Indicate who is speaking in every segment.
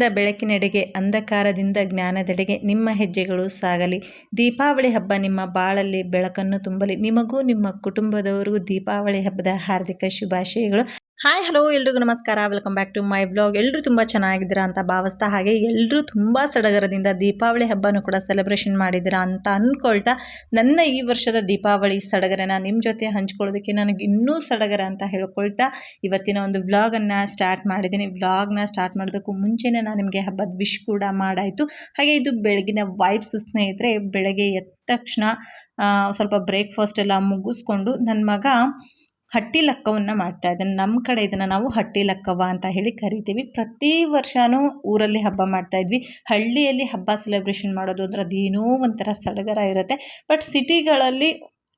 Speaker 1: ಕತ್ತಲೆಯಿಂದ ಬೆಳಕಿನೆಡೆಗೆ, ಅಂಧಕಾರದಿಂದ ಜ್ಞಾನದೆಡೆಗೆ ನಿಮ್ಮ ಹೆಜ್ಜೆಗಳು ಸಾಗಲಿ. ದೀಪಾವಳಿ ಹಬ್ಬ ನಿಮ್ಮ ಬಾಳಲ್ಲಿ ಬೆಳಕನ್ನು ತುಂಬಲಿ. ನಿಮಗೂ ನಿಮ್ಮ ಕುಟುಂಬದವರಿಗೂ ದೀಪಾವಳಿ ಹಬ್ಬದ ಹಾರ್ದಿಕ ಶುಭಾಶಯಗಳು. ಹಾಯ್ ಹಲೋ ಎಲ್ರಿಗೂ ನಮಸ್ಕಾರ. Welcome back to my blog ಎಲ್ಲರೂ ತುಂಬ ಚೆನ್ನಾಗಿದ್ದೀರಾ ಅಂತ ಭಾವಿಸ್ತಾ ಹಾಗೆ ಎಲ್ಲರೂ ತುಂಬ ಸಡಗರದಿಂದ ದೀಪಾವಳಿ ಹಬ್ಬನೂ ಕೂಡ ಸೆಲೆಬ್ರೇಷನ್ ಮಾಡಿದ್ದೀರಾ ಅಂತ ಅಂದ್ಕೊಳ್ತಾ ನನ್ನ ಈ ವರ್ಷದ ದೀಪಾವಳಿ ಸಡಗರನ ನಿಮ್ಮ ಜೊತೆ ಹಂಚ್ಕೊಳ್ಳೋದಕ್ಕೆ ನನಗೆ ಇನ್ನೂ ಸಡಗರ ಅಂತ ಹೇಳ್ಕೊಳ್ತಾ ಇವತ್ತಿನ ಒಂದು ವ್ಲಾಗನ್ನು ಸ್ಟಾರ್ಟ್ ಮಾಡಿದ್ದೀನಿ. ವ್ಲಾಗ್ನ ಸ್ಟಾರ್ಟ್ ಮಾಡೋದಕ್ಕೂ ಮುಂಚೆನೇ ನಾನು ನಿಮಗೆ ಹಬ್ಬದ ವಿಶ್ ಕೂಡ ಮಾಡಾಯಿತು. ಹಾಗೆ ಇದು ಬೆಳಗಿನ ವೈಬ್ಸ್ ಸ್ನೇಹಿತರೆ, ಬೆಳಗ್ಗೆ ಎದ್ದ ತಕ್ಷಣ ಸ್ವಲ್ಪ ಬ್ರೇಕ್ಫಾಸ್ಟ್ ಎಲ್ಲ ಮುಗಿಸ್ಕೊಂಡು ನನ್ನ ಮಗ ಹಟ್ಟಿ ಲಕ್ಕವನ್ನು ಮಾಡ್ತಾ ಇದ್ದಾನೆ. ನಮ್ಮ ಕಡೆ ಇದನ್ನು ನಾವು ಹಟ್ಟಿ ಲಕ್ಕವ್ವ ಅಂತ ಹೇಳಿ ಕರಿತೀವಿ. ಪ್ರತಿ ವರ್ಷವೂ ಊರಲ್ಲಿ ಹಬ್ಬ ಮಾಡ್ತಾ ಇದ್ವಿ. ಹಳ್ಳಿಯಲ್ಲಿ ಹಬ್ಬ ಸೆಲೆಬ್ರೇಷನ್ ಮಾಡೋದು ಅಂದರೆ ಅದೇನೋ ಒಂಥರ ಸಡಗರ ಇರುತ್ತೆ. ಬಟ್ ಸಿಟಿಗಳಲ್ಲಿ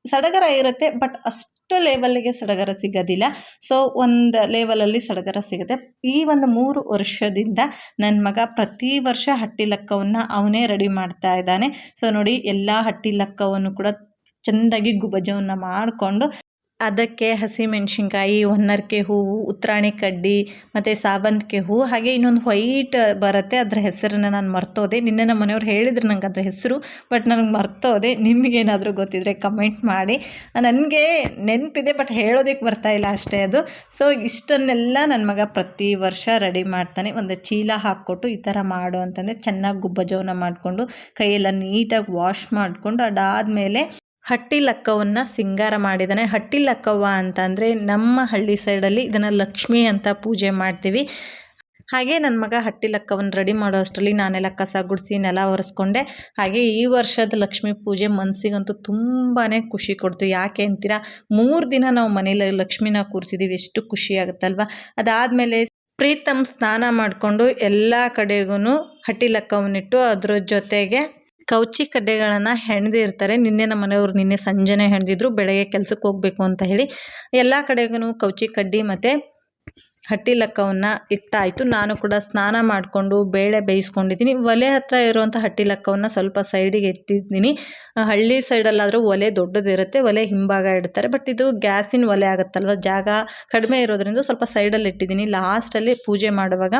Speaker 1: ಸಡಗರ ಇರುತ್ತೆ ಬಟ್ ಅಷ್ಟು ಲೆವೆಲ್ಗೆ ಸಡಗರ ಸಿಗೋದಿಲ್ಲ. ಸೊ ಒಂದು ಲೆವೆಲಲ್ಲಿ ಸಡಗರ ಸಿಗುತ್ತೆ. ಈ ಒಂದು ಮೂರು ವರ್ಷದಿಂದ ನನ್ನ ಮಗ ಪ್ರತಿ ವರ್ಷ ಹಟ್ಟಿ ಲಕ್ಕವನ್ನು ಅವನೇ ರೆಡಿ ಮಾಡ್ತಾ ಇದ್ದಾನೆ. ಸೊ ನೋಡಿ, ಎಲ್ಲ ಹಟ್ಟಿ ಲಕ್ಕವನ್ನು ಕೂಡ ಚೆಂದಾಗಿ ಗುಬಜವನ್ನು ಮಾಡಿಕೊಂಡು ಅದಕ್ಕೆ ಹಸಿಮೆಣ್ಸಿನ್ಕಾಯಿ ಹೊನ್ನರ್ಕೆ ಹೂವು, ಉತ್ರಾಣಿ ಕಡ್ಡಿ ಮತ್ತು ಸಾವಂತಿಗೆ ಹೂವು, ಹಾಗೆ ಇನ್ನೊಂದು ವೈಟ್ ಬರುತ್ತೆ. ಅದರ ಹೆಸರನ್ನು ನಾನು ಮರ್ತೋದೆ. ನಿನ್ನೆ ನಮ್ಮ ಮನೆಯವ್ರು ಹೇಳಿದ್ರು ನಂಗೆ ಅದರ ಹೆಸರು ಬಟ್ ನನಗೆ ಮರ್ತೋದೆ. ನಿಮಗೇನಾದರೂ ಗೊತ್ತಿದ್ದರೆ ಕಮೆಂಟ್ ಮಾಡಿ. ನನಗೆ ನೆನಪಿದೆ ಬಟ್ ಹೇಳೋದಕ್ಕೆ ಬರ್ತಾ ಇಲ್ಲ ಅಷ್ಟೇ ಅದು. ಸೊ ಇಷ್ಟನ್ನೆಲ್ಲ ನನ್ನ ಮಗ ಪ್ರತಿ ವರ್ಷ ರೆಡಿ ಮಾಡ್ತಾನೆ. ಒಂದು ಚೀಲ ಹಾಕ್ಕೊಟ್ಟು ಈ ಥರ ಮಾಡು ಅಂತಂದರೆ ಚೆನ್ನಾಗಿ ಗುಬ್ಬಜವನ ಮಾಡಿಕೊಂಡು ಕೈಯೆಲ್ಲ ನೀಟಾಗಿ ವಾಶ್ ಮಾಡಿಕೊಂಡು ಅದಾದಮೇಲೆ ಹಟ್ಟಿ ಲಕ್ಕವನ್ನು ಸಿಂಗಾರ ಮಾಡಿದ್ದಾನೆ. ಹಟ್ಟಿ ಲಕ್ಕವ್ವ ಅಂತಂದರೆ ನಮ್ಮ ಹಳ್ಳಿ ಸೈಡಲ್ಲಿ ಇದನ್ನು ಲಕ್ಷ್ಮಿ ಅಂತ ಪೂಜೆ ಮಾಡ್ತೀವಿ. ಹಾಗೆ ನನ್ನ ಮಗ ಹಟ್ಟಿ ಲಕ್ಕವನ್ನು ರೆಡಿ ಮಾಡೋ ಅಷ್ಟರಲ್ಲಿ ನಾನೆಲ್ಲ ಕಸ ಗುಡಿಸಿ, ನೆಲ ಒರೆಸ್ಕೊಂಡೆ. ಹಾಗೆ ಈ ವರ್ಷದ ಲಕ್ಷ್ಮಿ ಪೂಜೆ ಮನಸ್ಸಿಗಂತೂ ತುಂಬಾ ಖುಷಿ ಕೊಡ್ತು. ಯಾಕೆ ಅಂತೀರಾ? ಮೂರು ದಿನ ನಾವು ಮನೇಲಿ ಲಕ್ಷ್ಮಿನ ಕೂರಿಸಿದ್ದೀವಿ ಎಷ್ಟು ಖುಷಿ ಆಗುತ್ತಲ್ವ? ಅದಾದಮೇಲೆ ಪ್ರೀತಮ್ ಸ್ನಾನ ಮಾಡಿಕೊಂಡು ಎಲ್ಲ ಕಡೆಗೂ ಹಟ್ಟಿ ಲಕ್ಕವನ್ನಿಟ್ಟು ಅದ್ರ ಜೊತೆಗೆ ಕೌಚಿ ಕಡ್ಡೆಗಳನ್ನು ಹೆಣ್ದಿರ್ತಾರೆ ನಿನ್ನೆ ನಮ್ಮ ಮನೆಯವರು ನಿನ್ನೆ ಸಂಜೆನೇ ಹೆಣ್ದಿದ್ರು, ಬೆಳಗ್ಗೆ ಕೆಲ್ಸಕ್ಕೆ ಹೋಗಬೇಕು ಅಂತ ಹೇಳಿ ಎಲ್ಲ ಕಡೆಗೂ ಕೌಚಿ ಕಡ್ಡಿ ಮತ್ತು ಹಟ್ಟಿ ಲಕ್ಕವನ್ನು ಇಟ್ಟಾಯಿತು. ನಾನು ಕೂಡ ಸ್ನಾನ ಮಾಡಿಕೊಂಡು ಬೇಳೆ ಬೇಯಿಸ್ಕೊಂಡಿದ್ದೀನಿ. ಒಲೆ ಹತ್ತಿರ ಇರುವಂಥ ಹಟ್ಟಿ ಲಕ್ಕವನ್ನು ಸ್ವಲ್ಪ ಸೈಡಿಗೆ ಇಟ್ಟಿದ್ದೀನಿ. ಹಳ್ಳಿ ಸೈಡಲ್ಲಾದರೂ ಒಲೆ ದೊಡ್ಡದಿರುತ್ತೆ, ಒಲೆ ಹಿಂಭಾಗ ಇಡ್ತಾರೆ. ಬಟ್ ಇದು ಗ್ಯಾಸಿನ ಒಲೆ ಆಗುತ್ತಲ್ವ? ಜಾಗ ಕಡಿಮೆ ಇರೋದ್ರಿಂದ ಸ್ವಲ್ಪ ಸೈಡಲ್ಲಿ ಇಟ್ಟಿದ್ದೀನಿ. ಲಾಸ್ಟಲ್ಲಿ ಪೂಜೆ ಮಾಡುವಾಗ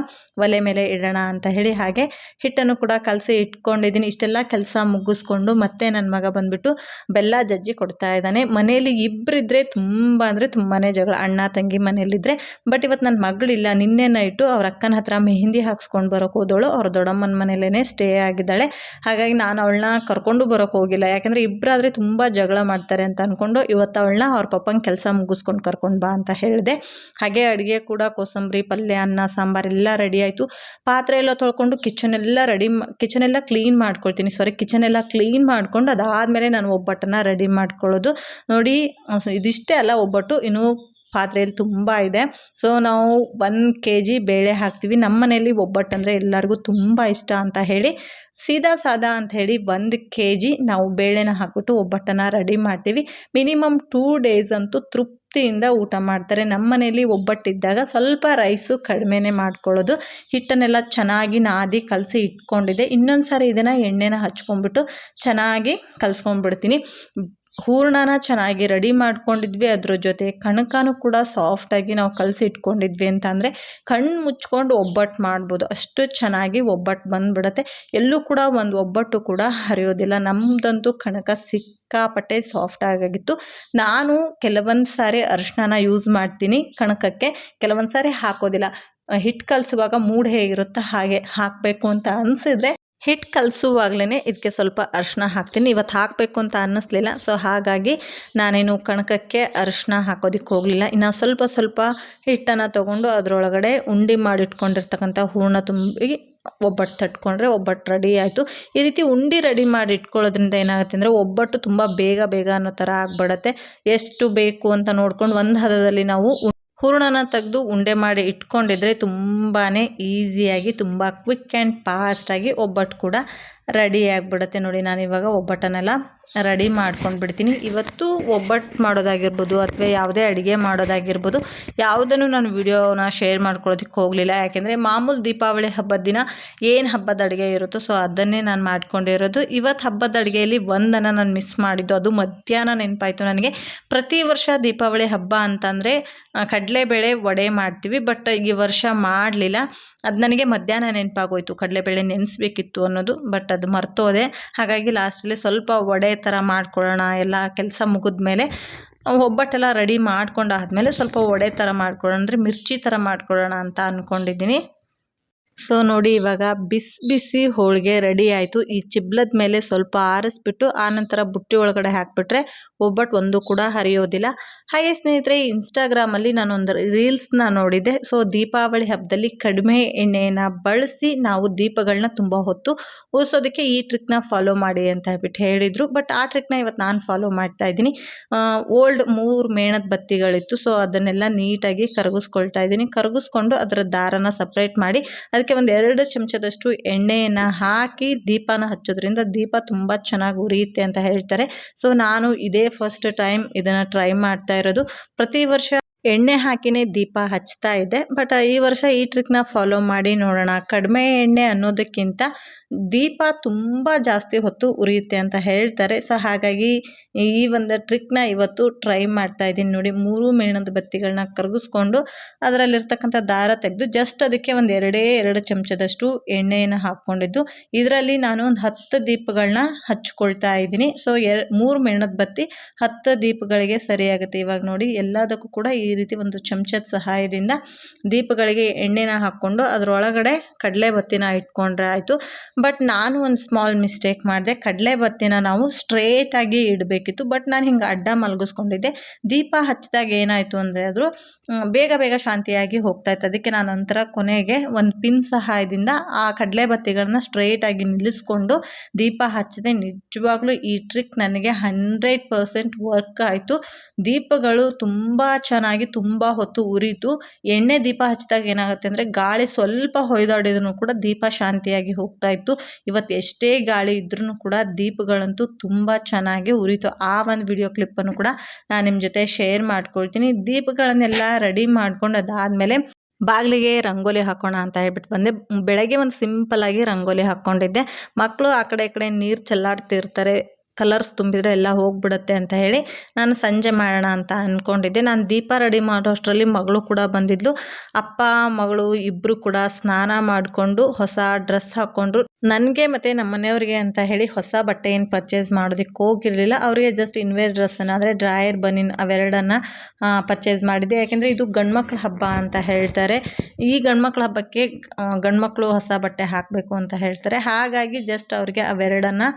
Speaker 1: ಒಲೆ ಮೇಲೆ ಇಡೋಣ ಅಂತ ಹೇಳಿ ಹಾಗೆ ಹಿಟ್ಟನ್ನು ಕೂಡ ಕಲಸಿ ಇಟ್ಕೊಂಡಿದ್ದೀನಿ. ಇಷ್ಟೆಲ್ಲ ಕೆಲಸ ಮುಗಿಸ್ಕೊಂಡು ಮತ್ತೆ ನನ್ನ ಮಗ ಬಂದುಬಿಟ್ಟು ಬೆಲ್ಲ ಜಜ್ಜಿ ಕೊಡ್ತಾ ಇದ್ದಾನೆ. ಮನೆಯಲ್ಲಿ ಇಬ್ಬರಿದ್ರೆ ತುಂಬ ಅಂದರೆ ತುಂಬಾ ಜಗಳ. ಅಣ್ಣ, ತಂಗಿ ಮನೆಯಲ್ಲಿದ್ದರೆ ಬಟ್ ಇವತ್ತು ನನ್ನ ಮಗಳಿಲ್ಲ, ನಿನ್ನೆ ನೈಟು ಅವ್ರ ಅಕ್ಕನ ಹತ್ರ ಮೆಹಂದಿ ಹಾಕ್ಸ್ಕೊಂಡು ಬರೋಕೆ ಹೋದವಳು ಅವ್ರ ದೊಡ್ಡಮ್ಮನ ಮನೇಲೇ ಸ್ಟೇ ಆಗಿದ್ದಾಳೆ. ಹಾಗಾಗಿ ನಾನು ಅವಳನ್ನ ಕರ್ಕೊಂಡು ಬರೋಕೆ ಹೋಗಿಲ್ಲ. ಯಾಕಂದರೆ ಇಬ್ಬರಾದರೆ ತುಂಬ ಜಗಳ ಮಾಡ್ತಾರೆ ಅಂತ ಅಂದ್ಕೊಂಡು ಇವತ್ತು ಅವಳನ್ನ ಅವ್ರ ಪಪ್ಪಂಗೆ ಕೆಲಸ ಮುಗಿಸ್ಕೊಂಡು ಕರ್ಕೊಂಡು ಬಾ ಅಂತ ಹೇಳಿದೆ. ಹಾಗೆ ಅಡುಗೆ ಕೂಡ ಕೋಸಂಬರಿ, ಪಲ್ಯ, ಅನ್ನ, ಸಾಂಬಾರು ಎಲ್ಲ ರೆಡಿ ಆಯಿತು. ಪಾತ್ರೆ ಎಲ್ಲ ತೊಳ್ಕೊಂಡು ಎಲ್ಲ ರೆಡಿ ಕಿಚನ್ ಎಲ್ಲ ಕ್ಲೀನ್ ಮಾಡ್ಕೊಳ್ತೀನಿ. ಸಾರಿ ಎಲ್ಲ ಕ್ಲೀನ್ ಮಾಡ್ಕೊಂಡು ಅದಾದಮೇಲೆ ನಾನು ಒಬ್ಬಟ್ಟನ್ನು ರೆಡಿ ಮಾಡ್ಕೊಳ್ಳೋದು. ನೋಡಿ ಇದಿಷ್ಟೇ ಅಲ್ಲ ಒಬ್ಬಟ್ಟು. ಇನ್ನೂ ಪಾತ್ರೆಯಲ್ಲಿ ತುಂಬ ಇದೆ. ಸೊ ನಾವು ಒಂದು ಕೆ ಜಿ ಬೇಳೆ ಹಾಕ್ತೀವಿ. ನಮ್ಮ ಮನೆಯಲ್ಲಿ ಒಬ್ಬಟ್ಟು ಅಂದರೆ ಎಲ್ಲರಿಗೂ ತುಂಬ ಇಷ್ಟ ಅಂತ ಹೇಳಿ, ಸೀದಾ ಸಾದಾ ಅಂತ ಹೇಳಿ ಒಂದು ಕೆ ಜಿ ನಾವು ಬೇಳೆನ ಹಾಕ್ಬಿಟ್ಟು ಒಬ್ಬಟ್ಟನ್ನು ರೆಡಿ ಮಾಡ್ತೀವಿ. ಮಿನಿಮಮ್ ಟೂ ಡೇಸ್ ಅಂತೂ ತೃಪ್ತಿಯಿಂದ ಊಟ ಮಾಡ್ತಾರೆ. ನಮ್ಮ ಮನೇಲಿ ಒಬ್ಬಟ್ಟಿದ್ದಾಗ ಸ್ವಲ್ಪ ರೈಸು ಕಡಿಮೆನೆ ಮಾಡ್ಕೊಳ್ಳೋದು. ಹಿಟ್ಟನ್ನೆಲ್ಲ ಚೆನ್ನಾಗಿ ನಾದಿ ಕಲಸಿ ಇಟ್ಕೊಂಡಿದ್ದೆ. ಇನ್ನೊಂದು ಸಾರಿ ಇದನ್ನು ಎಣ್ಣೆನ ಹಚ್ಕೊಂಡ್ಬಿಟ್ಟು ಚೆನ್ನಾಗಿ ಕಲ್ಸ್ಕೊಂಡ್ಬಿಡ್ತೀನಿ. ಹೂರಣನ ಚೆನ್ನಾಗಿ ರೆಡಿ ಮಾಡ್ಕೊಂಡಿದ್ವಿ. ಅದ್ರ ಜೊತೆ ಕಣಕನೂ ಕೂಡ ಸಾಫ್ಟಾಗಿ ನಾವು ಕಲಸಿ ಇಟ್ಕೊಂಡಿದ್ವಿ ಅಂತ ಕಣ್ಣು ಮುಚ್ಕೊಂಡು ಒಬ್ಬಟ್ಟು ಮಾಡ್ಬೋದು. ಅಷ್ಟು ಚೆನ್ನಾಗಿ ಒಬ್ಬಟ್ಟು ಬಂದುಬಿಡತ್ತೆ. ಎಲ್ಲೂ ಕೂಡ ಒಂದು ಒಬ್ಬಟ್ಟು ಕೂಡ ಹರಿಯೋದಿಲ್ಲ. ನಮ್ಮದಂತೂ ಕಣಕ ಸಿಕ್ಕಾಪಟ್ಟೆ ಸಾಫ್ಟ್ ಆಗಾಗಿತ್ತು. ನಾನು ಕೆಲವೊಂದು ಸಾರಿ ಅರಿಶಿನ ಯೂಸ್ ಮಾಡ್ತೀನಿ ಕಣಕಕ್ಕೆ. ಕೆಲವೊಂದು ಸಾರಿ ಹಾಕೋದಿಲ್ಲ. ಹಿಟ್ಟು ಕಲಸುವಾಗ ಮೂಡ್ ಹೇಗಿರುತ್ತೋ ಹಾಗೆ ಹಾಕಬೇಕು ಅಂತ ಅನಿಸಿದ್ರೆ ಹಿಟ್ಟು ಕಲಸುವಾಗ್ಲೇ ಇದಕ್ಕೆ ಸ್ವಲ್ಪ ಅರಿಶಿನ ಹಾಕ್ತೀನಿ. ಇವತ್ತು ಹಾಕಬೇಕು ಅಂತ ಅನ್ನಿಸ್ಲಿಲ್ಲ. ಸೊ ಹಾಗಾಗಿ ನಾನೇನು ಕಣಕಕ್ಕೆ ಅರಿಶಿನ ಹಾಕೋದಕ್ಕೆ ಹೋಗಲಿಲ್ಲ. ಇನ್ನು ಸ್ವಲ್ಪ ಸ್ವಲ್ಪ ಹಿಟ್ಟನ್ನು ತೊಗೊಂಡು ಅದರೊಳಗಡೆ ಉಂಡೆ ಮಾಡಿಟ್ಕೊಂಡಿರ್ತಕ್ಕಂಥ ಹೂರಣ ತುಂಬಿ ಒಬ್ಬಟ್ಟು ತಟ್ಕೊಂಡ್ರೆ ಒಬ್ಬಟ್ಟು ರೆಡಿ ಆಯಿತು. ಈ ರೀತಿ ಉಂಡೆ ರೆಡಿ ಮಾಡಿ ಇಟ್ಕೊಳ್ಳೋದ್ರಿಂದ ಏನಾಗುತ್ತೆ ಅಂದರೆ ಒಬ್ಬಟ್ಟು ತುಂಬ ಬೇಗ ಬೇಗ ಅನ್ನೋ ಥರ ಆಗಿಬಿಡತ್ತೆ. ಎಷ್ಟು ಬೇಕು ಅಂತ ನೋಡ್ಕೊಂಡು ಒಂದು ಹದದಲ್ಲಿ ನಾವು ಹೂರಣನ ತೆಗೆದು ಉಂಡೆ ಮಾಡಿ ಇಟ್ಕೊಂಡಿದ್ರೆ ತುಂಬಾ ಈಸಿಯಾಗಿ ತುಂಬ ಕ್ವಿಕ್ ಆ್ಯಂಡ್ ಫಾಸ್ಟಾಗಿ ಒಬ್ಬಟ್ಟು ಕೂಡ ರೆಡಿ ಆಗಿಬಿಡುತ್ತೆ ನೋಡಿ ನಾನು ಇವಾಗ ಒಬ್ಬಟ್ಟನ್ನೆಲ್ಲ ರೆಡಿ ಮಾಡ್ಕೊಂಡು ಬಿಡ್ತೀನಿ ಇವತ್ತು ಒಬ್ಬಟ್ಟು ಮಾಡೋದಾಗಿರ್ಬೋದು ಅಥವಾ ಯಾವುದೇ ಅಡುಗೆ ಮಾಡೋದಾಗಿರ್ಬೋದು ಯಾವುದನ್ನು ನಾನು ವಿಡಿಯೋನ ಶೇರ್ ಮಾಡ್ಕೊಳ್ಳೋದಕ್ಕೆ ಹೋಗಲಿಲ್ಲ. ಯಾಕೆಂದರೆ ಮಾಮೂಲು ದೀಪಾವಳಿ ಹಬ್ಬದ ದಿನ ಏನು ಹಬ್ಬದ ಅಡುಗೆ ಇರುತ್ತೋ, ಸೊ ಅದನ್ನೇ ನಾನು ಮಾಡ್ಕೊಂಡಿರೋದು ಇವತ್ತು ಹಬ್ಬದ ಅಡುಗೆಯಲ್ಲಿ ಒಂದನ್ನು ನಾನು ಮಿಸ್ ಮಾಡಿದ್ದು, ಅದು ಮಧ್ಯಾಹ್ನ ನೆನಪಾಯಿತು ನನಗೆ. ಪ್ರತಿ ವರ್ಷ ದೀಪಾವಳಿ ಹಬ್ಬ ಅಂತಂದರೆ ಕಡಲೆಬೇಳೆ ವಡೆ ಮಾಡ್ತೀವಿ, ಬಟ್ ಈ ವರ್ಷ ಮಾಡಲಿಲ್ಲ. ಅದು ನನಗೆ ಮಧ್ಯಾಹ್ನ ನೆನಪಾಗೋಯ್ತು. ಕಡಲೆಬೇಳೆ ನೆನೆಸ್ಬೇಕಿತ್ತು ಅನ್ನೋದು ಬಟ್ ಅದು ಮರ್ತೋದೆ. ಹಾಗಾಗಿ ಲಾಸ್ಟಲ್ಲಿ ಸ್ವಲ್ಪ ವಡೆ ಥರ ಮಾಡ್ಕೊಳ್ಳೋಣ, ಎಲ್ಲ ಕೆಲಸ ಮುಗಿದ್ಮೇಲೆ, ಒಬ್ಬಟ್ಟೆಲ್ಲ ರೆಡಿ ಮಾಡ್ಕೊಂಡಾದ್ಮೇಲೆ ಸ್ವಲ್ಪ ವಡೆ ಥರ ಮಾಡ್ಕೊಳ್ಳೋಣ, ಅಂದರೆ ಮಿರ್ಚಿ ಥರ ಮಾಡ್ಕೊಳ್ಳೋಣ ಅಂತ ಅಂದ್ಕೊಂಡಿದ್ದೀನಿ ಸೊ ನೋಡಿ ಇವಾಗ ಬಿಸಿ ಬಿಸಿ ಹೋಳಿಗೆ ರೆಡಿ ಆಯಿತು. ಈ ಚಿಬ್ಲದ ಮೇಲೆ ಸ್ವಲ್ಪ ಆರಿಸ್ಬಿಟ್ಟು, ಆನಂತರ ಬುಟ್ಟಿ ಒಳಗಡೆ ಹಾಕಿಬಿಟ್ರೆ ಒಬ್ಬಟ್ಟು ಒಂದು ಕೂಡ ಹರಿಯೋದಿಲ್ಲ. ಹಾಗೆ ಸ್ನೇಹಿತರೆ ಇನ್ಸ್ಟಾಗ್ರಾಮಲ್ಲಿ ನಾನೊಂದು ರೀಲ್ಸ್ನ ನೋಡಿದ್ದೆ. ಸೊ ದೀಪಾವಳಿ ಹಬ್ಬದಲ್ಲಿ ಕಡಿಮೆ ಎಣ್ಣೆಯನ್ನು ಬಳಸಿ ನಾವು ದೀಪಗಳನ್ನ ತುಂಬ ಹೊತ್ತು ಉಳಿಸೋದಕ್ಕೆ ಈ ಟ್ರಿಕ್ನ ಫಾಲೋ ಮಾಡಿ ಅಂತ ಹೇಳ್ಬಿಟ್ಟು ಹೇಳಿದರು. ಬಟ್ ಆ ಟ್ರಿಕ್ನ ಇವತ್ತು ನಾನು ಫಾಲೋ ಮಾಡ್ತಾ ಇದ್ದೀನಿ. ಓಲ್ಡ್ ಮೂರು ಮೇಣದ ಬತ್ತಿಗಳಿತ್ತು. ಸೊ ಅದನ್ನೆಲ್ಲ ನೀಟಾಗಿ ಕರಗಿಸ್ಕೊಳ್ತಾ ಇದ್ದೀನಿ. ಕರಗಿಸ್ಕೊಂಡು ಅದರ ದಾರನ ಸಪ್ರೇಟ್ ಮಾಡಿ ಅದಕ್ಕೆ ಒಂದು ಎರಡು ಚಮಚದಷ್ಟು ಎಣ್ಣೆಯನ್ನು ಹಾಕಿ ದೀಪನ ಹಚ್ಚೋದ್ರಿಂದ ದೀಪ ತುಂಬ ಚೆನ್ನಾಗಿ ಉರಿಯುತ್ತೆ ಅಂತ ಹೇಳ್ತಾರೆ. ಸೊ ನಾನು ಇದೇ ಫಸ್ಟ್ ಟೈಮ್ ಇದನ್ನು ಟ್ರೈ ಮಾಡ್ತಾ ಇರೋದು. ಪ್ರತಿ ವರ್ಷ ಎಣ್ಣೆ ಹಾಕಿನೇ ದೀಪ ಹಚ್ತಾ ಇದ್ದೆ ಬಟ್ ಈ ವರ್ಷ ಈ ಟ್ರಿಕ್ನ ಫಾಲೋ ಮಾಡಿ ನೋಡೋಣ. ಕಡಿಮೆ ಎಣ್ಣೆ ಅನ್ನೋದಕ್ಕಿಂತ ದೀಪ ತುಂಬ ಜಾಸ್ತಿ ಹೊತ್ತು ಉರಿಯುತ್ತೆ ಅಂತ ಹೇಳ್ತಾರೆ. ಸೊ ಹಾಗಾಗಿ ಈ ಒಂದು ಟ್ರಿಕ್ನ ಇವತ್ತು ಟ್ರೈ ಮಾಡ್ತಾ ಇದ್ದೀನಿ ನೋಡಿ. ಮೂರು ಮೇಣದ ಬತ್ತಿಗಳನ್ನ ಕರಗಿಸ್ಕೊಂಡು ಅದರಲ್ಲಿರ್ತಕ್ಕಂಥ ದಾರ ತೆಗೆದು ಜಸ್ಟ್ ಅದಕ್ಕೆ ಒಂದು ಎರಡೇ ಎರಡು ಚಮಚದಷ್ಟು ಎಣ್ಣೆಯನ್ನು ಹಾಕ್ಕೊಂಡಿದ್ದು. ಇದರಲ್ಲಿ ನಾನು ಒಂದು ಹತ್ತು ದೀಪಗಳನ್ನ ಹಚ್ಕೊಳ್ತಾ ಇದ್ದೀನಿ. ಸೊ ಎರ್, ಮೂರು ಮೇಣದ ಬತ್ತಿ ಹತ್ತು ದೀಪಗಳಿಗೆ ಸರಿಯಾಗುತ್ತೆ. ಇವಾಗ ನೋಡಿ, ಎಲ್ಲದಕ್ಕೂ ಕೂಡ ಈ ರೀತಿ ಒಂದು ಚಮಚದ ಸಹಾಯದಿಂದ ದೀಪಗಳಿಗೆ ಎಣ್ಣೆನ ಹಾಕ್ಕೊಂಡು ಅದರೊಳಗಡೆ ಕಡಲೆ ಬತ್ತಿನ ಇಟ್ಕೊಂಡ್ರೆ ಆಯಿತು. ಬಟ್ ನಾನು ಒಂದು ಸ್ಮಾಲ್ ಮಿಸ್ಟೇಕ್ ಮಾಡಿದೆ. ಕಡಲೆ ಬತ್ತಿನ ನಾವು ಸ್ಟ್ರೇಟಾಗಿ ಇಡಬೇಕಿತ್ತು. ಬಟ್ ನಾನು ಹಿಂಗೆ ಅಡ್ಡ ಮಲಗಿಸ್ಕೊಂಡಿದ್ದೆ. ದೀಪ ಹಚ್ಚಿದಾಗ ಏನಾಯಿತು ಅಂದರೆ ಅದು ಬೇಗ ಬೇಗ ಶಾಂತಿಯಾಗಿ ಹೋಗ್ತಾ ಇತ್ತು ಅದಕ್ಕೆ ನಾನು ನಂತರ ಕೊನೆಗೆ ಒಂದು ಪಿನ್ ಸಹಾಯದಿಂದ ಆ ಕಡಲೆ ಬತ್ತಿಗಳನ್ನ ಸ್ಟ್ರೇಟಾಗಿ ನಿಲ್ಲಿಸ್ಕೊಂಡು ದೀಪ ಹಚ್ಚಿದೆ. ನಿಜವಾಗ್ಲೂ ಈ ಟ್ರಿಕ್ ನನಗೆ ಹಂಡ್ರೆಡ್ ಪರ್ಸೆಂಟ್ ವರ್ಕ್ ಆಯಿತು. ದೀಪಗಳು ತುಂಬ ಚೆನ್ನಾಗಿ ತುಂಬ ಹೊತ್ತು ಉರಿತು ಎಣ್ಣೆ ದೀಪ ಹಚ್ಚಿದಾಗ ಏನಾಗುತ್ತೆ ಅಂದರೆ ಗಾಳಿ ಸ್ವಲ್ಪ ಹೊಯ್ದಾಡಿದ್ರು ಕೂಡ ದೀಪ ಶಾಂತಿಯಾಗಿ ಹೋಗ್ತಾ ಇತ್ತು. ಇವತ್ತು ಎಷ್ಟೇ ಗಾಳಿ ಇದ್ರೂ ಕೂಡ ದೀಪಗಳಂತೂ ತುಂಬ ಚೆನ್ನಾಗಿ ಉರಿತು. ಆ ಒಂದು ವಿಡಿಯೋ ಕ್ಲಿಪ್ಪನ್ನು ಕೂಡ ನಾನು ನಿಮ್ಮ ಜೊತೆ ಶೇರ್ ಮಾಡ್ಕೊಳ್ತೀನಿ. ದೀಪಗಳನ್ನೆಲ್ಲ ರೆಡಿ ಮಾಡ್ಕೊಂಡು ಅದಾದಮೇಲೆ ಬಾಗಿಲಿಗೆ ರಂಗೋಲಿ ಹಾಕೋಣ ಅಂತ ಹೇಳ್ಬಿಟ್ಟು ಬಂದೆ. ಬೆಳಗ್ಗೆ ಒಂದು ಸಿಂಪಲ್ಲಾಗಿ ರಂಗೋಲಿ ಹಾಕ್ಕೊಂಡಿದ್ದೆ ಮಕ್ಕಳು ಆ ಕಡೆ ಈ ಕಡೆ ನೀರು ಚೆಲ್ಲಾಡ್ತಿರ್ತಾರೆ. ಕಲರ್ಸ್ ತುಂಬಿದರೆ ಎಲ್ಲ ಹೋಗ್ಬಿಡುತ್ತೆ ಅಂತ ಹೇಳಿ ನಾನು ಸಂಜೆ ಮಾಡೋಣ ಅಂತ ಅಂದ್ಕೊಂಡಿದ್ದೆ ನಾನು ದೀಪ ರೆಡಿ ಮಾಡೋ ಅಷ್ಟರಲ್ಲಿ ಮಗಳು ಕೂಡ ಬಂದಿದ್ಲು. ಅಪ್ಪ, ಮಗಳು ಇಬ್ಬರು ಕೂಡ ಸ್ನಾನ ಮಾಡಿಕೊಂಡು ಹೊಸ ಡ್ರೆಸ್ ಹಾಕ್ಕೊಂಡ್ರು. ನನಗೆ ಮತ್ತು ನಮ್ಮ ಮನೆಯವ್ರಿಗೆ ಅಂತ ಹೇಳಿ ಹೊಸ ಬಟ್ಟೆ ಏನು ಪರ್ಚೇಸ್ ಮಾಡೋದಕ್ಕೆ ಹೋಗಿರಲಿಲ್ಲ. ಅವರಿಗೆ ಜಸ್ಟ್ ಇನ್ವೇರ್ ಡ್ರೆಸ್ಸನ್ನು ಅಂದರೆ ಡ್ರಾಯರ್ ಬನಿನ್ ಅವೆರಡನ್ನು ಪರ್ಚೇಸ್ ಮಾಡಿದ್ದೆ. ಯಾಕೆಂದರೆ ಇದು ಗಂಡ್ಮಕ್ಳ ಹಬ್ಬ ಅಂತ ಹೇಳ್ತಾರೆ. ಈ ಗಂಡ್ಮಕ್ಳ ಹಬ್ಬಕ್ಕೆ ಗಂಡ್ಮಕ್ಳು ಹೊಸ ಬಟ್ಟೆ ಹಾಕಬೇಕು ಅಂತ ಹೇಳ್ತಾರೆ. ಹಾಗಾಗಿ ಜಸ್ಟ್ ಅವರಿಗೆ ಅವೆರಡನ್ನು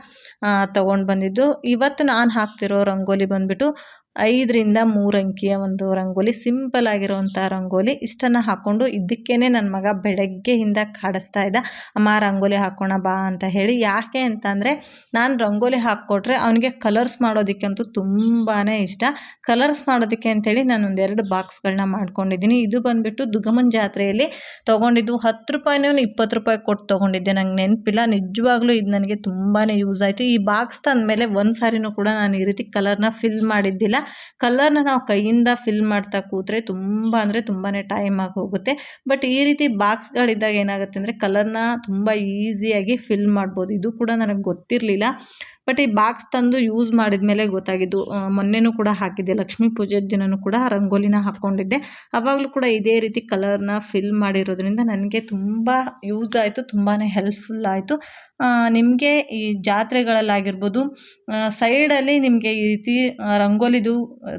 Speaker 1: ತೊಗೊಂಡು ಬಂದಿದ್ದು. ಇವತ್ತು ನಾನು ಹಾಕ್ತಿರೋ ರಂಗೋಲಿ ಬಂದುಬಿಟ್ಟು ಐದರಿಂದ ಮೂರು ಅಂಕಿಯ ಒಂದು ರಂಗೋಲಿ, ಸಿಂಪಲ್ ಆಗಿರುವಂಥ ರಂಗೋಲಿ ಇಷ್ಟನ್ನು ಹಾಕ್ಕೊಂಡು ಇದಕ್ಕೇ ನನ್ನ ಮಗ ಬೆಳಗ್ಗೆಯಿಂದ ಕಾಡಿಸ್ತಾ ಇದ್ದ, ಅಮ್ಮ, ರಂಗೋಲಿ ಹಾಕೋಣ ಬಾ ಅಂತ ಹೇಳಿ. ಯಾಕೆ ಅಂತಂದರೆ, ನಾನು ರಂಗೋಲಿ ಹಾಕ್ಕೊಟ್ರೆ ಅವನಿಗೆ ಕಲರ್ಸ್ ಮಾಡೋದಕ್ಕಂತೂ ತುಂಬಾ ಇಷ್ಟ. ಕಲರ್ಸ್ ಮಾಡೋದಕ್ಕೆ ಅಂತೇಳಿ ನಾನು ಒಂದೆರಡು ಬಾಕ್ಸ್ಗಳನ್ನ ಮಾಡ್ಕೊಂಡಿದ್ದೀನಿ. ಇದು ಬಂದುಬಿಟ್ಟು ದುಗಮನ್ ಜಾತ್ರೆಯಲ್ಲಿ ತೊಗೊಂಡಿದ್ದು ಹತ್ತು ರೂಪಾಯಿನೂ ಇಪ್ಪತ್ತು ರೂಪಾಯಿ ಕೊಟ್ಟು ತೊಗೊಂಡಿದ್ದೆ. ನಂಗೆ ನೆನಪಿಲ್ಲ. ನಿಜವಾಗ್ಲೂ ಇದು ನನಗೆ ತುಂಬಾ ಯೂಸ್ ಆಯಿತು. ಈ ಬಾಕ್ಸ್ ತಂದಮೇಲೆ ಒಂದು ಸಾರಿನೂ ಕೂಡ ನಾನು ಈ ರೀತಿ ಕಲರ್ನ ಫಿಲ್ ಮಾಡಿದ್ದಿಲ್ಲ. ಕಲರ್ನ ನಾವು ಕೈಯಿಂದ ಫಿಲ್ ಮಾಡ್ತಾ ಕೂತ್ರೆ ತುಂಬ ಅಂದರೆ ತುಂಬಾ ಟೈಮ್ ಆಗಿ ಹೋಗುತ್ತೆ. ಬಟ್ ಈ ರೀತಿ ಬಾಕ್ಸ್ಗಳಿದ್ದಾಗ ಏನಾಗುತ್ತೆ ಅಂದರೆ ಕಲರ್ನ ತುಂಬ ಈಸಿಯಾಗಿ ಫಿಲ್ ಮಾಡ್ಬೋದು. ಇದು ಕೂಡ ನನಗೆ ಗೊತ್ತಿರಲಿಲ್ಲ. ಬಟ್ ಈ ಬಾಕ್ಸ್ ತಂದು ಯೂಸ್ ಮಾಡಿದ ಮೇಲೆ ಗೊತ್ತಾಗಿದ್ದು ಮೊನ್ನೆನೂ ಕೂಡ ಹಾಕಿದ್ದೆ, ಲಕ್ಷ್ಮೀ ಪೂಜೆ ದಿನವೂ ಕೂಡ ರಂಗೋಲಿನ ಹಾಕ್ಕೊಂಡಿದ್ದೆ ಅವಾಗಲೂ ಕೂಡ ಇದೇ ರೀತಿ ಕಲರ್ನ ಫಿಲ್ ಮಾಡಿರೋದ್ರಿಂದ ನನಗೆ ತುಂಬ ಯೂಸ್ ಆಯಿತು ತುಂಬಾ ಹೆಲ್ಪ್ಫುಲ್ ಆಯಿತು. ನಿಮಗೆ ಈ ಜಾತ್ರೆಗಳಲ್ಲಾಗಿರ್ಬೋದು ಸೈಡಲ್ಲಿ ನಿಮಗೆ ಈ ರೀತಿ ರಂಗೋಲಿದು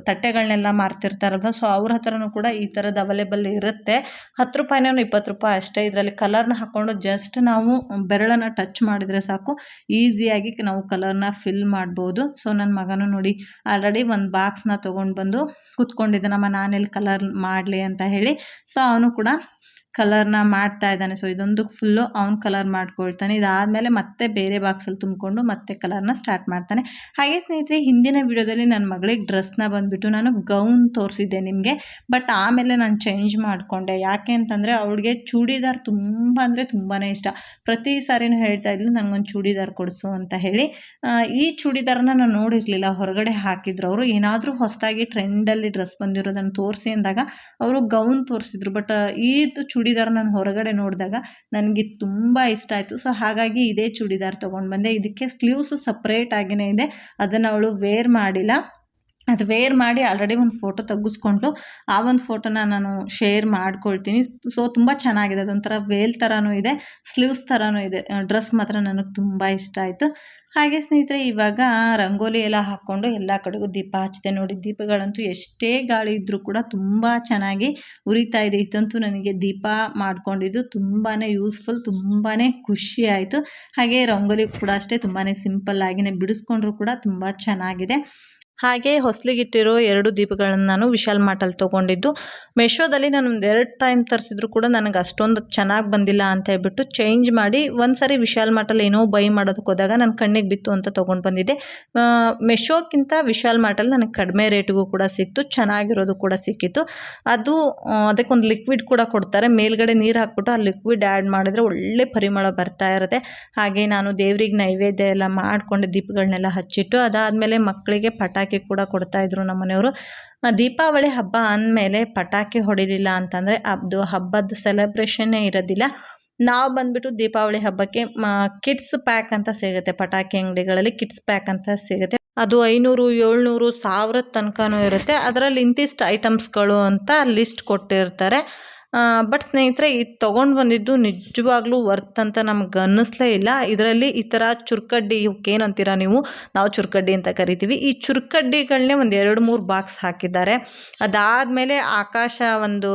Speaker 1: ತಟ್ಟೆಗಳನ್ನೆಲ್ಲ ಮಾರ್ತಿರ್ತಾರಲ್ವ ಸೊ ಅವ್ರ ಹತ್ರನೂ ಕೂಡ ಈ ಥರದ್ದು ಅವೈಲೇಬಲ್ ಇರುತ್ತೆ. ಹತ್ತು ರೂಪಾಯಿನೂ ಇಪ್ಪತ್ತು ರೂಪಾಯಿ ಅಷ್ಟೇ ಇದರಲ್ಲಿ ಕಲರ್ನ ಹಾಕ್ಕೊಂಡು ಜಸ್ಟ್ ನಾವು ಬೆರಳನ್ನು ಟಚ್ ಮಾಡಿದರೆ ಸಾಕು ಈಸಿಯಾಗಿ ನಾವು ಕಲರ್ನ ಫಿಲ್ ಮಾಡ್ಬೋದು. ಸೊ ನನ್ನ ಮಗನೂ ನೋಡಿ, ಆಲ್ರೆಡಿ ಒಂದು ಬಾಕ್ಸ್ನ ತೊಗೊಂಡು ಬಂದು ಕೂತ್ಕೊಂಡಿದ್ದಾನಮ್ಮ ನಾನೆಲ್ಲಿ ಕಲರ್ ಮಾಡಲಿ ಅಂತ ಹೇಳಿ. ಸೊ, ಅವನು ಕೂಡ ಕಲರ್ನ ಮಾಡ್ತಾ ಇದ್ದಾನೆ. ಸೊ ಇದೊಂದು ಫುಲ್ಲು ಅವ್ನು ಕಲರ್ ಮಾಡ್ಕೊಳ್ತಾನೆ. ಇದಾದಮೇಲೆ ಮತ್ತೆ ಬೇರೆ ಬಾಕ್ಸಲ್ಲಿ ತುಂಬಿಕೊಂಡು ಮತ್ತೆ ಕಲರ್ನ ಸ್ಟಾರ್ಟ್ ಮಾಡ್ತಾನೆ. ಹಾಗೆ ಸ್ನೇಹಿತರೆ, ಹಿಂದಿನ ವಿಡಿಯೋದಲ್ಲಿ ನನ್ನ ಮಗಳಿಗೆ ಡ್ರೆಸ್ನ ಬಂದುಬಿಟ್ಟು ನಾನು ಗೌನ್ ತೋರಿಸಿದ್ದೆ ನಿಮಗೆ. ಬಟ್ ಆಮೇಲೆ ನಾನು ಚೇಂಜ್ ಮಾಡಿಕೊಂಡೆ. ಯಾಕೆ ಅಂತಂದರೆ, ಅವಳಿಗೆ ಚೂಡಿದಾರ್ ತುಂಬ ಅಂದರೆ ತುಂಬಾ ಇಷ್ಟ. ಪ್ರತಿ ಸಾರಿನೂ ಹೇಳ್ತಾ ಇದ್ಲು ನನಗೊಂದು ಚೂಡಿದಾರ್ ಕೊಡಿಸು ಅಂತ ಹೇಳಿ. ಈ ಚೂಡಿದಾರನ ನಾನು ನೋಡಿರಲಿಲ್ಲ. ಹೊರಗಡೆ ಹಾಕಿದ್ರು ಅವರು. ಏನಾದರೂ ಹೊಸದಾಗಿ ಟ್ರೆಂಡಲ್ಲಿ ಡ್ರೆಸ್ ಬಂದಿರೋದನ್ನು ತೋರಿಸಿ ಅಂದಾಗ, ಅವರು ಗೌನ್ ತೋರಿಸಿದ್ರು. ಬಟ್ ಇದು ಚೂಡಿದಾರ್ ನಾನು ಹೊರಗಡೆ ನೋಡಿದಾಗ ನನಗೆ ತುಂಬ ಇಷ್ಟ ಆಯಿತು. ಸೊ ಹಾಗಾಗಿ ಇದೇ ಚೂಡಿದಾರ್ ತೊಗೊಂಡು ಬಂದೆ. ಇದಕ್ಕೆ ಸ್ಲೀವ್ಸು ಸಪ್ರೇಟ್ ಆಗಿನೇ ಇದೆ. ಅದನ್ನು ಅವಳು ವೇರ್ ಮಾಡಿಲ್ಲ. ಅದು ವೇರ್ ಮಾಡಿ ಆಲ್ರೆಡಿ ಒಂದು ಫೋಟೋ ತೆಗೆಸ್ಕೊಂಡು ಆ ಒಂದು ಫೋಟೋನ ನಾನು ಶೇರ್ ಮಾಡ್ಕೊಳ್ತೀನಿ. ಸೊ ತುಂಬ ಚೆನ್ನಾಗಿದೆ. ಅದೊಂಥರ ವೇಲ್ ಥರನೂ ಇದೆ ಸ್ಲೀವ್ಸ್ ಥರನೂ ಇದೆ. ಡ್ರೆಸ್ ಮಾತ್ರ ನನಗೆ ತುಂಬ ಇಷ್ಟ ಆಯಿತು. ಹಾಗೆ ಸ್ನೇಹಿತರೆ, ಇವಾಗ ರಂಗೋಲಿ ಎಲ್ಲ ಹಾಕ್ಕೊಂಡು ಎಲ್ಲ ಕಡೆಗೂ ದೀಪ ಹಚ್ಚಿದೆ ನೋಡಿ. ದೀಪಗಳಂತೂ ಎಷ್ಟೇ ಗಾಳಿ ಇದ್ದರೂ ಕೂಡ ತುಂಬ ಚೆನ್ನಾಗಿ ಉರಿತಾ ಇದೆ. ಇದಂತೂ ನನಗೆ ದೀಪ ಮಾಡ್ಕೊಂಡಿದ್ದು ತುಂಬಾ ಯೂಸ್ಫುಲ್ ತುಂಬಾ ಖುಷಿ ಆಯಿತು. ಹಾಗೆ ರಂಗೋಲಿ ಕೂಡ ಅಷ್ಟೇ ತುಂಬಾ ಸಿಂಪಲ್ ಆಗಿನೇ ಬಿಡಿಸ್ಕೊಂಡ್ರು ಕೂಡ ತುಂಬ ಚೆನ್ನಾಗಿದೆ. ಹಾಗೆ ಹೊಸ್ಲಿಗಿಟ್ಟಿರೋ ಎರಡು ದೀಪಗಳನ್ನು ನಾನು ವಿಶಾಲ್ ಮಾರ್ಟಲ್ಲಿ ತೊಗೊಂಡಿದ್ದು. ಮೆಶೋದಲ್ಲಿ ನಾನು ಒಂದು ಎರಡು ಟೈಮ್ ತರಿಸಿದ್ರು ಕೂಡ ನನಗೆ ಅಷ್ಟೊಂದು ಚೆನ್ನಾಗಿ ಬಂದಿಲ್ಲ ಅಂತ ಹೇಳ್ಬಿಟ್ಟು ಚೇಂಜ್ ಮಾಡಿ ಒಂದು ಸಾರಿ ವಿಶಾಲ್ ಮಾರ್ಟಲ್ಲಿ ಏನೋ ಬೈ ಮಾಡೋದಕ್ಕೆ ಹೋದಾಗ ನನ್ನ ಕಣ್ಣಿಗೆ ಬಿತ್ತು ಅಂತ ತೊಗೊಂಡು ಬಂದಿದ್ದೆ. ಮೆಶೋಕ್ಕಿಂತ ವಿಶಾಲ್ ಮಾರ್ಟಲ್ಲಿ ನನಗೆ ಕಡಿಮೆ ರೇಟಿಗೂ ಕೂಡ ಸಿಕ್ತು, ಚೆನ್ನಾಗಿರೋದು ಕೂಡ ಸಿಕ್ಕಿತ್ತು. ಅದು ಅದಕ್ಕೊಂದು ಲಿಕ್ವಿಡ್ ಕೂಡ ಕೊಡ್ತಾರೆ. ಮೇಲ್ಗಡೆ ನೀರು ಹಾಕ್ಬಿಟ್ಟು ಆ ಲಿಕ್ವಿಡ್ ಆ್ಯಡ್ ಮಾಡಿದ್ರೆ ಒಳ್ಳೆ ಪರಿಮಳ ಬರ್ತಾ ಇರುತ್ತೆ. ಹಾಗೆ ನಾನು ದೇವ್ರಿಗೆ ನೈವೇದ್ಯ ಎಲ್ಲ ಮಾಡಿಕೊಂಡು ದೀಪಗಳನ್ನೆಲ್ಲ ಹಚ್ಚಿಟ್ಟು ಅದಾದಮೇಲೆ ಮಕ್ಕಳಿಗೆ ಪಟಾಕಿ ಕೂಡ ಕೊಡ್ತಾಯಿದ್ರು ನಮ್ಮ ಮನೆಯವರು ಆ, ದೀಪಾವಳಿ ಹಬ್ಬ ಅಂದಮೇಲೆ ಪಟಾಕಿ ಹೊಡಿಲಿಲ್ಲ ಅಂತಂದರೆ ಅದು ಹಬ್ಬದ ಸೆಲೆಬ್ರೇಷನ್ನೇ ಇರೋದಿಲ್ಲ. ನಾವು ಬಂದ್ಬಿಟ್ಟು ದೀಪಾವಳಿ ಹಬ್ಬಕ್ಕೆ ಕಿಡ್ಸ್ ಪ್ಯಾಕ್ ಅಂತ ಸಿಗುತ್ತೆ. ಪಟಾಕಿ ಅಂಗಡಿಗಳಲ್ಲಿ ಕಿಡ್ಸ್ ಪ್ಯಾಕ್ ಅಂತ ಸಿಗುತ್ತೆ. ಅದು ಐನೂರು ಏಳ್ನೂರು ಸಾವಿರದ ತನಕನೂ ಇರುತ್ತೆ. ಅದರಲ್ಲಿ ಇಂತಿಷ್ಟು ಐಟಮ್ಸ್ಗಳು ಅಂತ ಲಿಸ್ಟ್ ಕೊಟ್ಟಿರ್ತಾರೆ. ಬಟ್ ಸ್ನೇಹಿತರೆ, ಇದು ತೊಗೊಂಡು ಬಂದಿದ್ದು ನಿಜವಾಗ್ಲೂ ವರ್ತ್ ಅಂತ ನಮ್ಗೆ ಅನ್ನಿಸ್ಲೇ ಇಲ್ಲ. ಇದರಲ್ಲಿ ಈ ಥರ ಚುರ್ಕಡ್ಡಿ ಏನಂತೀರ ನೀವು? ನಾವು ಚುರ್ಕಡ್ಡಿ ಅಂತ ಕರಿತೀವಿ. ಈ ಚುರ್ಕಡ್ಡಿಗಳನ್ನೇ ಒಂದು ಎರಡು ಮೂರು ಬಾಕ್ಸ್ ಹಾಕಿದ್ದಾರೆ. ಅದಾದಮೇಲೆ ಆಕಾಶ ಒಂದು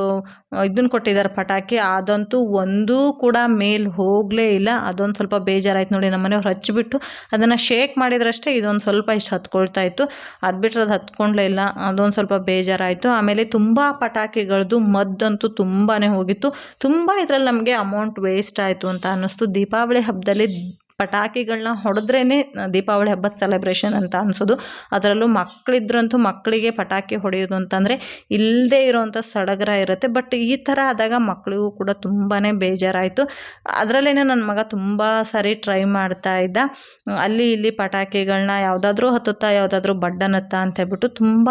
Speaker 1: ಇದನ್ನು ಕೊಟ್ಟಿದ್ದಾರೆ ಪಟಾಕಿ. ಅದಂತೂ ಒಂದೂ ಕೂಡ ಮೇಲೆ ಹೋಗಲೇ ಇಲ್ಲ. ಅದೊಂದು ಸ್ವಲ್ಪ ಬೇಜಾರಾಯ್ತು ನೋಡಿ ನಮ್ಮ ಮನೆಯವ್ರು ಹಚ್ಚಿಬಿಟ್ಟು ಅದನ್ನು ಶೇಕ್ ಮಾಡಿದ್ರಷ್ಟೇ ಇದೊಂದು ಸ್ವಲ್ಪ ಇಷ್ಟು ಹತ್ಕೊಳ್ತಾ ಇತ್ತು. ಅದು ಬಿಟ್ಟರೆ ಅದು ಹತ್ಕೊಂಡ್ಲೇ ಇಲ್ಲ. ಅದೊಂದು ಸ್ವಲ್ಪ ಬೇಜಾರಾಯಿತು. ಆಮೇಲೆ ತುಂಬ ಪಟಾಕಿಗಳದ್ದು ಮದ್ದಂತೂ ತುಂಬಾ ಹೋಗಿತ್ತು. ತುಂಬ ಇದರಲ್ಲಿ ನಮಗೆ ಅಮೌಂಟ್ ವೇಸ್ಟ್ ಆಯಿತು ಅಂತ ಅನ್ನಿಸ್ತು. ದೀಪಾವಳಿ ಹಬ್ಬದಲ್ಲಿ ಪಟಾಕಿಗಳನ್ನ ಹೊಡೆದ್ರೇ ದೀಪಾವಳಿ ಹಬ್ಬದ ಸೆಲೆಬ್ರೇಷನ್ ಅಂತ ಅನಿಸೋದು. ಅದರಲ್ಲೂ ಮಕ್ಕಳಿದ್ರಂತೂ ಮಕ್ಕಳಿಗೆ ಪಟಾಕಿ ಹೊಡೆಯೋದು ಅಂತಂದರೆ ಇಲ್ಲದೇ ಇರೋವಂಥ ಸಡಗರ ಇರುತ್ತೆ. ಬಟ್ ಈ ಥರ ಆದಾಗ ಮಕ್ಕಳಿಗೂ ಕೂಡ ತುಂಬಾ ಬೇಜಾರಾಯಿತು. ಅದರಲ್ಲೇ ನನ್ನ ಮಗ ತುಂಬ ಸಾರಿ ಟ್ರೈ ಮಾಡ್ತಾ ಇದ್ದ. ಅಲ್ಲಿ ಇಲ್ಲಿ ಪಟಾಕಿಗಳನ್ನ ಯಾವುದಾದ್ರೂ ಹತ್ತುತ್ತಾ, ಯಾವುದಾದ್ರೂ ಬಡ್ಡನತ್ತಾ ಅಂತ ಹೇಳ್ಬಿಟ್ಟು ತುಂಬ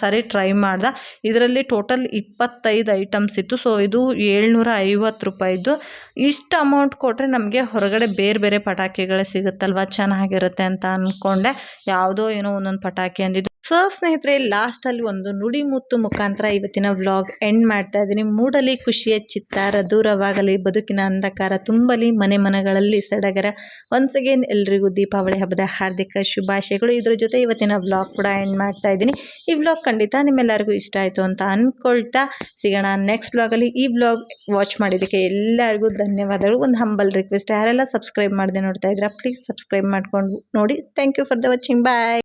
Speaker 1: ಸಾರಿ ಟ್ರೈ ಮಾಡ್ದ. ಇದರಲ್ಲಿ ಟೋಟಲ್ ಇಪ್ಪತ್ತೈದು ಐಟಮ್ಸ್ ಇತ್ತು. ಸೊ ಇದು ಏಳ್ನೂರ ಐವತ್ತು ರೂಪಾಯಿದು ಇಷ್ಟು ಅಮೌಂಟ್ ಕೊಟ್ಟರೆ ನಮಗೆ ಹೊರಗಡೆ ಬೇರೆ ಬೇರೆ ಪಟಾಕಿಗಳು ಸಿಗುತ್ತಲ್ವ? ಚೆನ್ನಾಗಿರುತ್ತೆ ಅಂತ ಅಂದ್ಕೊಂಡೆ ಯಾವುದೋ ಏನೋ ಒಂದೊಂದು ಪಟಾಕಿ ಅಂದಿದ್ದು. ಸೊ ಸ್ನೇಹಿತರೆ, ಲಾಸ್ಟಲ್ಲಿ ಒಂದು ನುಡಿ ಮುತ್ತು ಮುಖಾಂತರ ಇವತ್ತಿನ ವ್ಲಾಗ್ ಎಂಡ್ ಮಾಡ್ತಾ ಇದ್ದೀನಿ. ಮೂಡಲಿ ಖುಷಿಯ ಚಿತ್ತಾರ, ದೂರವಾಗಲಿ, ಬದುಕಿನ ಅಂಧಕಾರ, ತುಂಬಲಿ ಮನೆ ಮನಗಳಲ್ಲಿ ಸಡಗರ ಒನ್ಸ್ ಅಗೇನ್ ಎಲ್ರಿಗೂ ದೀಪಾವಳಿ ಹಬ್ಬದ ಹಾರ್ದಿಕ ಶುಭಾಶಯಗಳು. ಇದ್ರ ಜೊತೆ ಇವತ್ತಿನ ವ್ಲಾಗ್ ಕೂಡ ಎಂಡ್ ಮಾಡ್ತಾ ಇದ್ದೀನಿ. ಈ ವ್ಲಾಗ್ ಖಂಡಿತ ನಿಮ್ಮೆಲ್ಲರಿಗೂ ಇಷ್ಟ ಆಯಿತು ಅಂತ ಅಂದ್ಕೊಳ್ತಾ ಸಿಗೋಣ. ನೆಕ್ಸ್ಟ್ ವ್ಲಾಗಲ್ಲಿ ಈ ವ್ಲಾಗ್ ವಾಚ್ ಮಾಡಿದ್ದಕ್ಕೆ ಎಲ್ಲರಿಗೂ ಧನ್ಯವಾದಗಳು. ಒಂದು ಹಂಬಲ್ ರಿಕ್ವೆಸ್ಟ್ ಯಾರೆಲ್ಲ ಸಬ್ಸ್ಕ್ರೈಬ್ ಮಾಡದೆ ನೋಡ್ತಾ ಇದ್ದೀರಾ ಪ್ಲೀಸ್ ಸಬ್ಸ್ಕ್ರೈಬ್ ಮಾಡ್ಕೊಂಡು ನೋಡಿ. Thank you for the watching bye